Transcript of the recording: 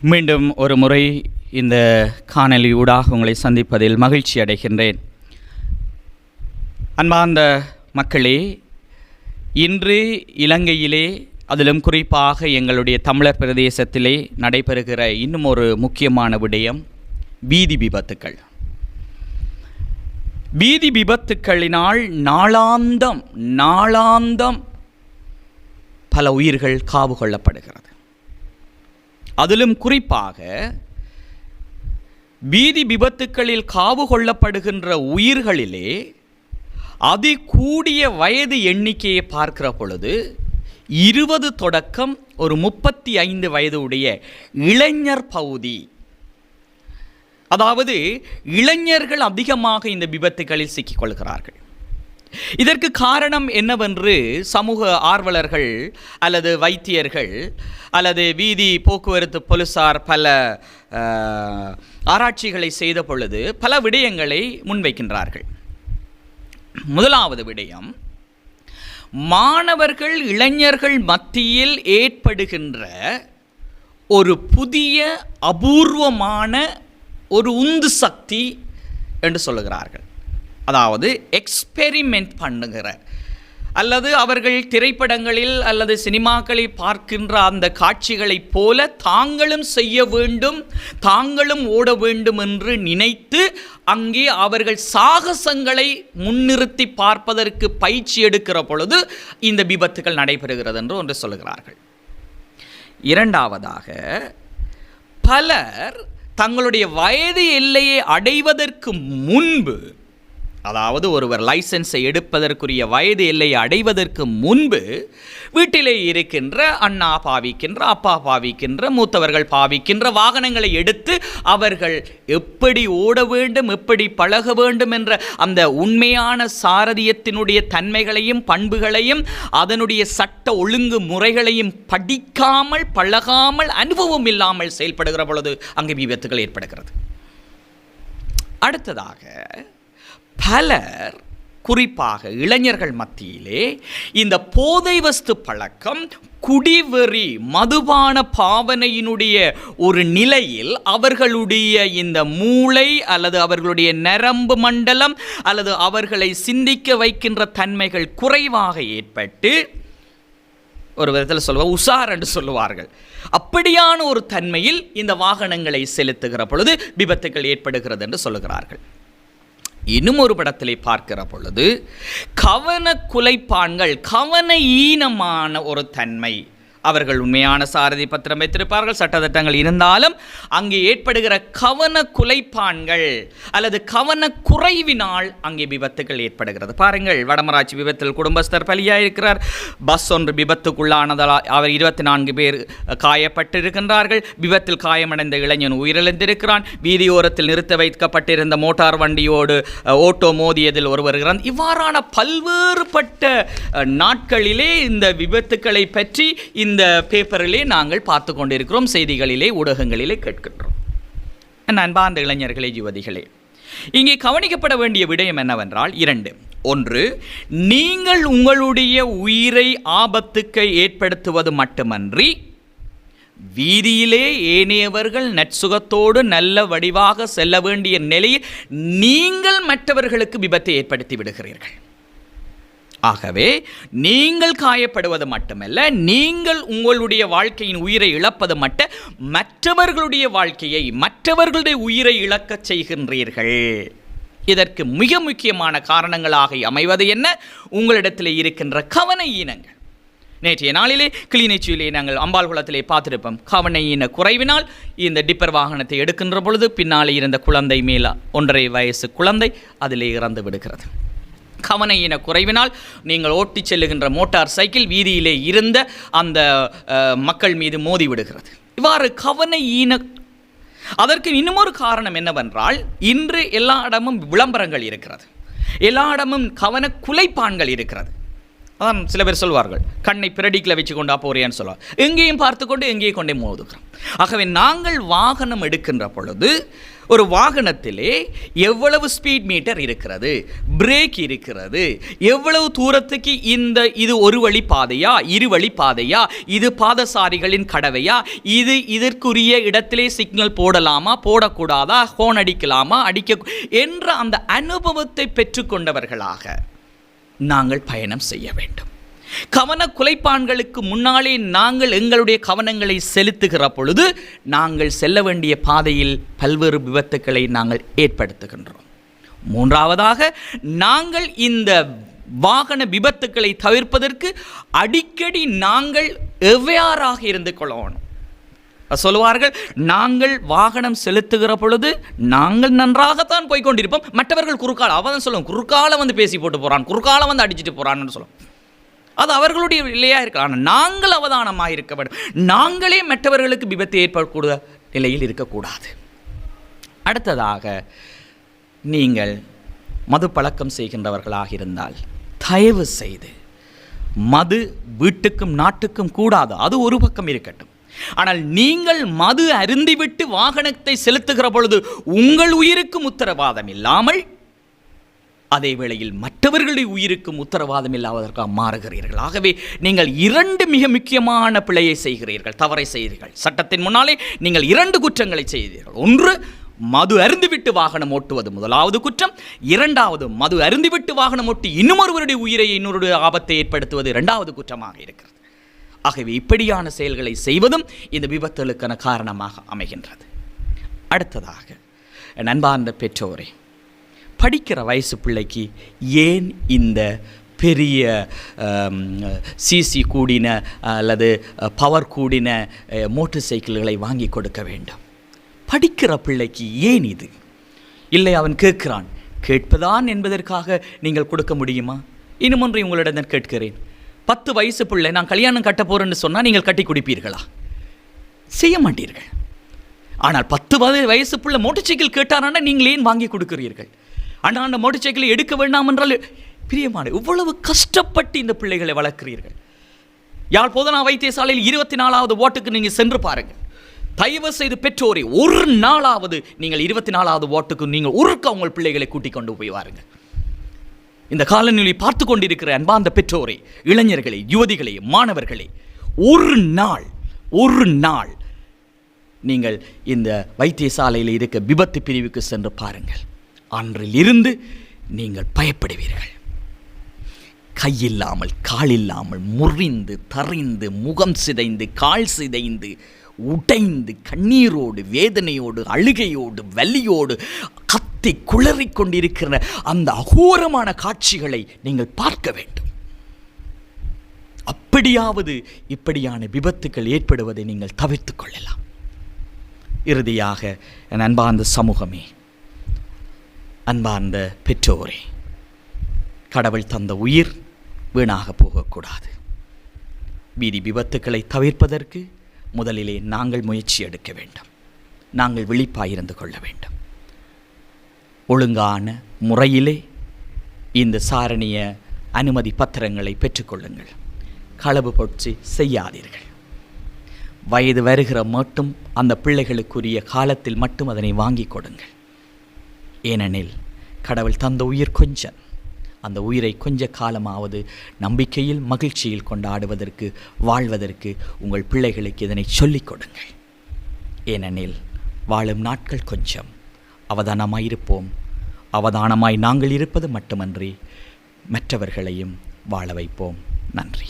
மீண்டும் ஒரு முறை இந்த காணொலி ஊடாக உங்களை சந்திப்பதில் மகிழ்ச்சி அடைகின்றேன். அன்பார்ந்த மக்களே இன்று இலங்கையிலே அதிலும் குறிப்பாக எங்களுடைய தமிழர் பிரதேசத்திலே நடைபெறுகிற இன்னும் ஒரு முக்கியமான விடயம் வீதி விபத்துக்கள். வீதி விபத்துக்களினால் நாளாந்தம் நாளாந்தம் பல உயிர்கள் காவு கொள்ளப்படுகிறது. அதிலும் குறிப்பாக வீதி விபத்துக்களில் காவு கொள்ளப்படுகின்ற உயிர்களிலே அதி கூடிய வயது எண்ணிக்கையை பார்க்கிற பொழுது இருபது தொடக்கம் ஒரு முப்பத்தி ஐந்து வயது உடைய இளைஞர் பகுதி. அதாவது இளைஞர்கள் அதிகமாக இந்த விபத்துகளில் சிக்கிக்கொள்கிறார்கள் இதற்கு காரணம் என்னவென்று சமூக ஆர்வலர்கள் அல்லது வைத்தியர்கள் அல்லது வீதி போக்குவரத்து போலீசார் பல ஆராய்ச்சிகளை செய்த பொழுது பல விடயங்களை முன்வைக்கின்றார்கள். முதலாவது விடயம் மாணவர்கள் இளைஞர்கள் மத்தியில் ஏற்படுகின்ற ஒரு புதிய அபூர்வமான ஒரு உந்து சக்தி என்று சொல்லுகிறார்கள். அதாவது எக்ஸ்பெரிமெண்ட் பண்ணுகிற அல்லது அவர்கள் திரைப்படங்களில் அல்லது சினிமாக்களில் பார்க்கின்ற அந்த காட்சிகளைப் போல தாங்களும் செய்ய வேண்டும் தாங்களும் ஓட வேண்டும் என்று நினைத்து அங்கே அவர்கள் சாகசங்களை முன்னிறுத்தி பார்ப்பதற்கு பயிற்சி எடுக்கிற பொழுது இந்த விபத்துகள் நடைபெறுகிறது என்று ஒன்று சொல்லுகிறார்கள். இரண்டாவதாக பலர் தங்களுடைய வயது எல்லையை அடைவதற்கு முன்பு அதாவது ஒருவர் லைசன்ஸை எடுப்பதற்குரிய வயது எல்லையை அடைவதற்கு முன்பு வீட்டிலே இருக்கின்ற அண்ணா பாவிக்கின்ற அப்பா பாவிக்கின்ற மூத்தவர்கள் பாவிக்கின்ற வாகனங்களை எடுத்து அவர்கள் எப்படி ஓட வேண்டும் எப்படி பழக வேண்டும் என்ற அந்த உண்மையான சாரதியத்தினுடைய தன்மைகளையும் பண்புகளையும் அதனுடைய சட்ட ஒழுங்கு முறைகளையும் படிக்காமல் பழகாமல் அனுபவம் இல்லாமல் செயல்படுகிற பொழுது அங்கு விபத்துகள் ஏற்படுகிறது. அடுத்ததாக பலர் குறிப்பாக இளைஞர்கள் மத்தியிலே இந்த போதை வஸ்து பழக்கம் குடிவெறி மதுபான பாவனையினுடைய ஒரு நிலையில் அவர்களுடைய இந்த மூளை அல்லது அவர்களுடைய நரம்பு மண்டலம் அல்லது அவர்களை சிந்திக்க வைக்கின்ற தன்மைகள் குறைவாக ஏற்பட்டு ஒரு விதத்தில் சொல்லுவார் உஷார் என்று சொல்லுவார்கள். அப்படியான ஒரு தன்மையில் இந்த வாகனங்களை செலுத்துகிற பொழுது விபத்துகள் ஏற்படுகிறது என்று சொல்லுகிறார்கள். இன்னும் ஒரு படத்திலே பார்க்கிற பொழுது கவன குலைப்பான்கள் கவன ஈனமான ஒரு தன்மை. அவர்கள் உண்மையான சாரதி பத்திரம் வைத்திருப்பார்கள். சட்டத்திட்டங்கள் இருந்தாலும் அங்கே ஏற்படுகிற கவன குலைப்பான்கள் அல்லது கவன குறைவினால் அங்கே விபத்துகள் ஏற்படுகிறது. பாருங்கள் வடமராட்சி விபத்தில் குடும்பஸ்தர் பலியாயிருக்கிறார். பஸ் ஒன்று விபத்துக்குள்ளானதால் அவர் இருபத்தி நான்கு பேர் காயப்பட்டிருக்கின்றார்கள். விபத்தில் காயமடைந்த இளைஞன் உயிரிழந்திருக்கிறான். வீதியோரத்தில் நிறுத்த வைக்கப்பட்டிருந்த மோட்டார் வண்டியோடு ஓட்டோ மோதியதில் ஒருவர் இறந்து இவ்வாறான பல்வேறுபட்ட நாட்களிலே இந்த விபத்துக்களை பற்றி இந்த இந்த பேப்பரிலே நாங்கள் பார்த்து கொண்டிருக்கிறோம் செய்திகளிலே ஊடகங்களிலே கேட்கின்றோம். அன்பார்ந்த இளைஞர்களே யுவதிகளே இங்கே கவனிக்கப்பட வேண்டிய விடயம் என்னவென்றால் இரண்டு. ஒன்று நீங்கள் உங்களுடைய உயிரை ஆபத்துக்கு ஏற்படுத்துவது மட்டுமன்றி வீதியிலே ஏனையவர்கள் நற்சுகத்தோடு நல்ல வடிவாக செல்ல வேண்டிய நிலையில் நீங்கள் மற்றவர்களுக்கு விபத்தை ஏற்படுத்தி விடுகிறீர்கள். ஆகவே நீங்கள் காயப்படுவது மட்டுமல்ல நீங்கள் உங்களுடைய வாழ்க்கையின் உயிரை இழப்பது மட்ட மற்றவர்களுடைய வாழ்க்கையை மற்றவர்களுடைய உயிரை இழக்கச் செய்கின்றீர்கள். இதற்கு மிக முக்கியமான காரணங்களாக அமைவது என்ன? உங்களிடத்தில் இருக்கின்ற கவன ஈனங்கள். நேற்றைய நாளிலே கிளிநொச்சியிலே நாங்கள் அம்பாள் குளத்திலே பார்த்திருப்போம். கவனை ஈன குறைவினால் இந்த டிப்பர் வாகனத்தை எடுக்கின்ற பொழுது பின்னாலே இருந்த குழந்தை மேல ஒன்றரை வயசு குழந்தை அதிலே இறந்து விடுகிறது. கவனையின குறைவினால் நீங்கள் ஓட்டிச் செல்லுகின்ற மோட்டார் சைக்கிள் வீதியிலே இருந்த அந்த மக்கள் மீது மோதி விடுகிறது. இவ்வாறு கவன ஈன அதற்கு இன்னுமொரு காரணம் என்னவென்றால் இன்று எல்லா இடமும் விளம்பரங்கள் இருக்கிறது. எல்லா இடமும் கவன குலைப்பான்கள் இருக்கிறது. அதான் சில பேர் சொல்வார்கள் கண்ணை பிரடிக்கில் வச்சு கொண்டா போறியான்னு சொல்லுவார் எங்கேயும் பார்த்து கொண்டு எங்கேயும் கொண்டே மோதுகிறோம். ஆகவே நாங்கள் வாகனம் எடுக்கின்ற பொழுது ஒரு வாகனத்திலே எவ்வளவு ஸ்பீட் மீட்டர் இருக்கிறது? பிரேக் இருக்கிறது. எவ்வளவு தூரத்துக்கு இந்த இது ஒரு வழி பாதையா? இரு வழி பாதையா? இது பாதசாரிகளின் கடவையா? இது இதற்குரிய இடத்திலே சிக்னல் போடலாமா? போடக்கூடாதா? ஹோன் அடிக்கலாமா? அடிக்க என்ற அந்த அனுபவத்தை பெற்றுக்கொண்டவர்களாக நாங்கள் பயணம் செய்ய வேண்டும். கவன குலைப்பான்களுக்கு முன்னாலே நாங்கள் எங்களுடைய கவனங்களை செலுத்துகிற பொழுது நாங்கள் செல்ல வேண்டிய பாதையில் பல்வேறு விபத்துக்களை நாங்கள் ஏற்படுத்துகின்றோம். மூன்றாவதாக நாங்கள் இந்த வாகன விபத்துக்களை தவிர்ப்பதற்கு அடிக்கடி நாங்கள் எவ்வாறாக இருந்து கொள்ளணும்? சொல்லுவார்கள் நாங்கள் வாகனம் செலுத்துகிற பொழுது நாங்கள் நன்றாகத்தான் போய்க்கொண்டிருப்போம் மற்றவர்கள் குறுக்கால அவன் சொல்லுவோம் குறுக்கால வந்து பேசி போட்டு போகிறான் குறுக்கால வந்து அடிச்சுட்டு போகிறான்னு சொல்லுவோம் அது அவர்களுடைய நிலையாக இருக்கலாம் ஆனால் நாங்கள் அவதானமாக இருக்க வேண்டும். நாங்களே மற்றவர்களுக்கு விபத்து ஏற்படக்கூடிய நிலையில் இருக்கக்கூடாது. அடுத்ததாக நீங்கள் மது பழக்கம் செய்கின்றவர்களாக இருந்தால் தயவு செய்து மது வீட்டுக்கும் நாட்டுக்கும் கூடாது. அது ஒரு பக்கம் இருக்கட்டும். ஆனால் நீங்கள் மது அருந்திவிட்டு வாகனத்தை செலுத்துகிற பொழுது உங்கள் உயிருக்கும் உத்தரவாதம் இல்லாமல் அதே வேளையில் மற்றவர்களுடைய உயிருக்கும் உத்தரவாதம் இல்லாததற்காக மாறுகிறீர்கள். ஆகவே நீங்கள் இரண்டு மிக முக்கியமான பிழையை செய்கிறீர்கள். தவறை செய்கிறீர்கள் சட்டத்தின் முன்னாலே நீங்கள் இரண்டு குற்றங்களை செய்தீர்கள். ஒன்று மது அருந்துவிட்டு வாகனம் ஓட்டுவது முதலாவது குற்றம். இரண்டாவது மது அருந்துவிட்டு வாகனம் ஓட்டி இன்னுமொருவருடைய உயிரை இன்னொரு ஆபத்தை ஏற்படுத்துவது இரண்டாவது குற்றமாக இருக்கிறது. ஆகவே இப்படியான செயல்களை செய்வதும் இந்த விபத்துகளுக்கான காரணமாக அமைகின்றது. அடுத்ததாக நண்பார்ந்த பெற்றோரே படிக்கிற வயசு பிள்ளைக்கு ஏன் இந்த பெரிய சிசி கூடின அல்லது பவர் கூடின மோட்டார் சைக்கிள்களை வாங்கி கொடுக்க வேண்டும். படிக்கிற பிள்ளைக்கு ஏன் இது? இல்லை அவன் கேட்கிறான். கேட்பதான் என்பதற்காக நீங்கள் கொடுக்க முடியுமா? இன்னும் ஒன்றை உங்களிடம் கேட்கிறேன். பத்து வயசு பிள்ளை நான் கல்யாணம் கட்ட போகிறேன்னு சொன்னால் நீங்கள் கட்டி குடிப்பீர்களா? செய்ய மாட்டீர்கள். ஆனால் பத்து வயசு பிள்ளை மோட்டர் சைக்கிள் கேட்டாரான நீங்கள் ஏன் வாங்கி கொடுக்கிறீர்கள்? ஆனால் அந்த மோட்டார் சைக்கிளை எடுக்க வேண்டாம் என்றால் பிரியமான இவ்வளவு கஷ்டப்பட்டு இந்த பிள்ளைகளை வளர்க்கிறீர்கள். யாழ் போதனா வைத்தியசாலையில் இருபத்தி நாலாவது ஓட்டுக்கு நீங்கள் சென்று பாருங்கள் தயவு செய்து பெற்றோரை ஒரு நாளாவது நீங்கள் இருபத்தி நாலாவது ஓட்டுக்கு நீங்கள் ஒருக்க உங்கள் பிள்ளைகளை கூட்டிக் கொண்டு போய் வாருங்கள் இந்த காலநிலை பார்த்து கொண்டிருக்கிற அந்த பெற்றோரை இளைஞர்களை யுவதிகளை மாணவர்களை ஒரு நாள் ஒரு நாள் நீங்கள் இந்த வைத்தியசாலையில் இருக்க விபத்து பிரிவுக்கு சென்று பாருங்கள். அன்றிலிருந்து நீங்கள் பயப்படுவீர்கள். கையில்லாமல் காலில்லாமல் முறிந்து தறிந்து முகம் சிதைந்து கால் சிதைந்து உடைந்து கண்ணீரோடு வேதனையோடு அழுகையோடு வலியோடு கத்தி குளறிக்கொண்டிருக்கிற அந்த அகோரமான காட்சிகளை நீங்கள் பார்க்க வேண்டும். அப்படியாவது இப்படியான விபத்துக்கள் ஏற்படுவதை நீங்கள் தவிர்த்து கொள்ளலாம். இறுதியாக என் அன்பார்ந்த சமூகமே அன்பார்ந்த பெற்றோரே கடவுள் தந்த உயிர் வீணாக போகக்கூடாது. வீதி விபத்துக்களை தவிர்ப்பதற்கு முதலிலே நாங்கள் முயற்சி எடுக்க வேண்டும். நாங்கள் விழிப்பாயிருந்து கொள்ள வேண்டும். ஒழுங்கான முறையிலே இந்த சாரணிய அனுமதி பத்திரங்களை பெற்றுக்கொள்ளுங்கள். களவு பொற்றி செய்யாதீர்கள். வயது வருகிற மட்டும் அந்த பிள்ளைகளுக்குரிய காலத்தில் மட்டும் அதனை வாங்கி கொடுங்கள். ஏனெனில் கடவுள் தந்த உயிர் கொஞ்சம். அந்த உயிரை கொஞ்ச காலமாவது நம்பிக்கையில் மகிழ்ச்சியில் கொண்டாடுவதற்கு வாழ்வதற்கு உங்கள் பிள்ளைகளுக்கு இதனை சொல்லிக் கொடுங்கள். ஏனெனில் வாழும் நாட்கள் கொஞ்சம். அவதானமாயிருப்போம். அவதானமாய் நாங்கள் இருப்பது மட்டுமன்றி மற்றவர்களையும் வாழ வைப்போம். நன்றி.